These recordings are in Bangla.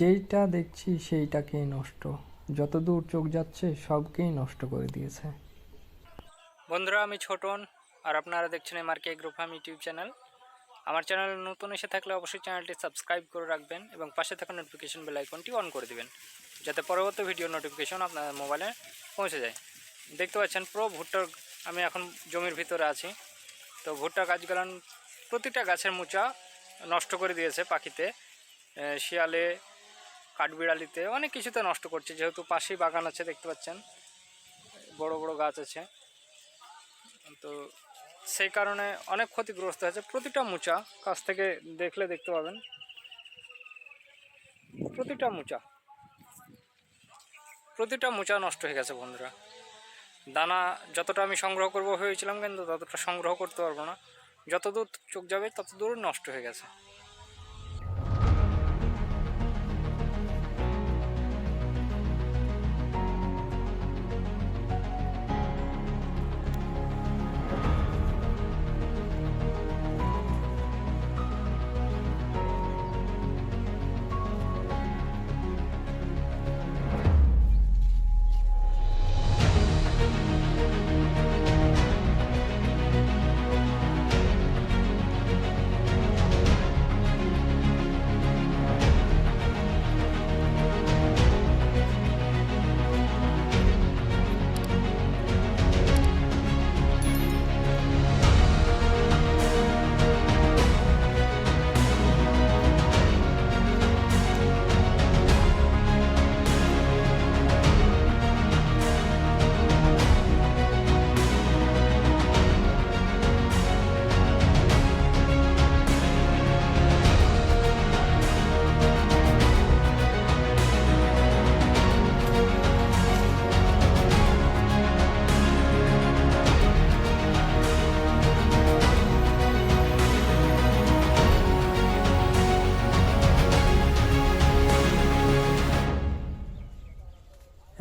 যেইটা দেখছি সেইটাকেই নষ্ট। যত দূর চোখ যাচ্ছে সবকেই নষ্ট করে দিয়েছে। বন্ধুরা, আমি ছোটন আর আপনারা দেখছেন MRK group farm YouTube channel. আমার চ্যানেল নতুন এসে থাকলে অবশ্যই চ্যানেলটি সাবস্ক্রাইব করে রাখবেন এবং পাশে থাকা নোটিফিকেশন বেল আইকনটি অন করে দেবেন, যাতে পরবর্তী ভিডিও নোটিফিকেশন আপনার মোবাইলে পৌঁছে যায়। দেখতে পাচ্ছেন, পুরো ভুট্টার আমি এখন জমির ভিতরে আছি। তো ভুট্টা গাছগুলান প্রতিটা গাছের মোচা নষ্ট করে দিয়েছে পাখিতে। শিয়ালে কাঠবিড়ালিতে অনেক কিছুতে নষ্ট করছে। যেহেতু পাশেই বাগান আছে, দেখতে পাচ্ছেন। বড় বড় গাছ আছে। তো সেই কারণে অনেক ক্ষতিগ্রস্ত হয়েছে। প্রতিটা মোচা কাছ থেকে দেখলে দেখতে পাবেন। প্রতিটা মোচা। প্রতিটা মোচা নষ্ট হয়ে গেছে বন্ধুরা। দানা যতটা আমি সংগ্রহ করব হয়েছিলাম কিন্তু ততটা সংগ্রহ করতে পারব না। যত দূর চোখ যাবে তত দূর নষ্ট হয়ে গেছে।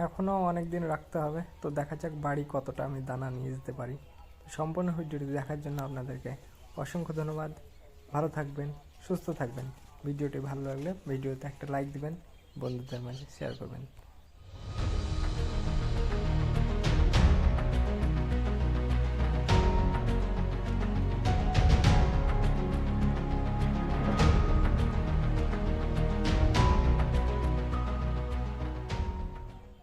এখনও অনেক দিন রাখতে হবে। তো দেখা যাক বাড়ি কতটা আমি দানা নিয়ে যেতে পারি। সম্পূর্ণ ভিডিওটি দেখার জন্য আপনাদেরকে অসংখ্য ধন্যবাদ। ভালো থাকবেন, সুস্থ থাকবেন। ভিডিওটি ভালো লাগলে ভিডিওতে একটা লাইক দিবেন, বন্ধুদের মাঝে শেয়ার করবেন।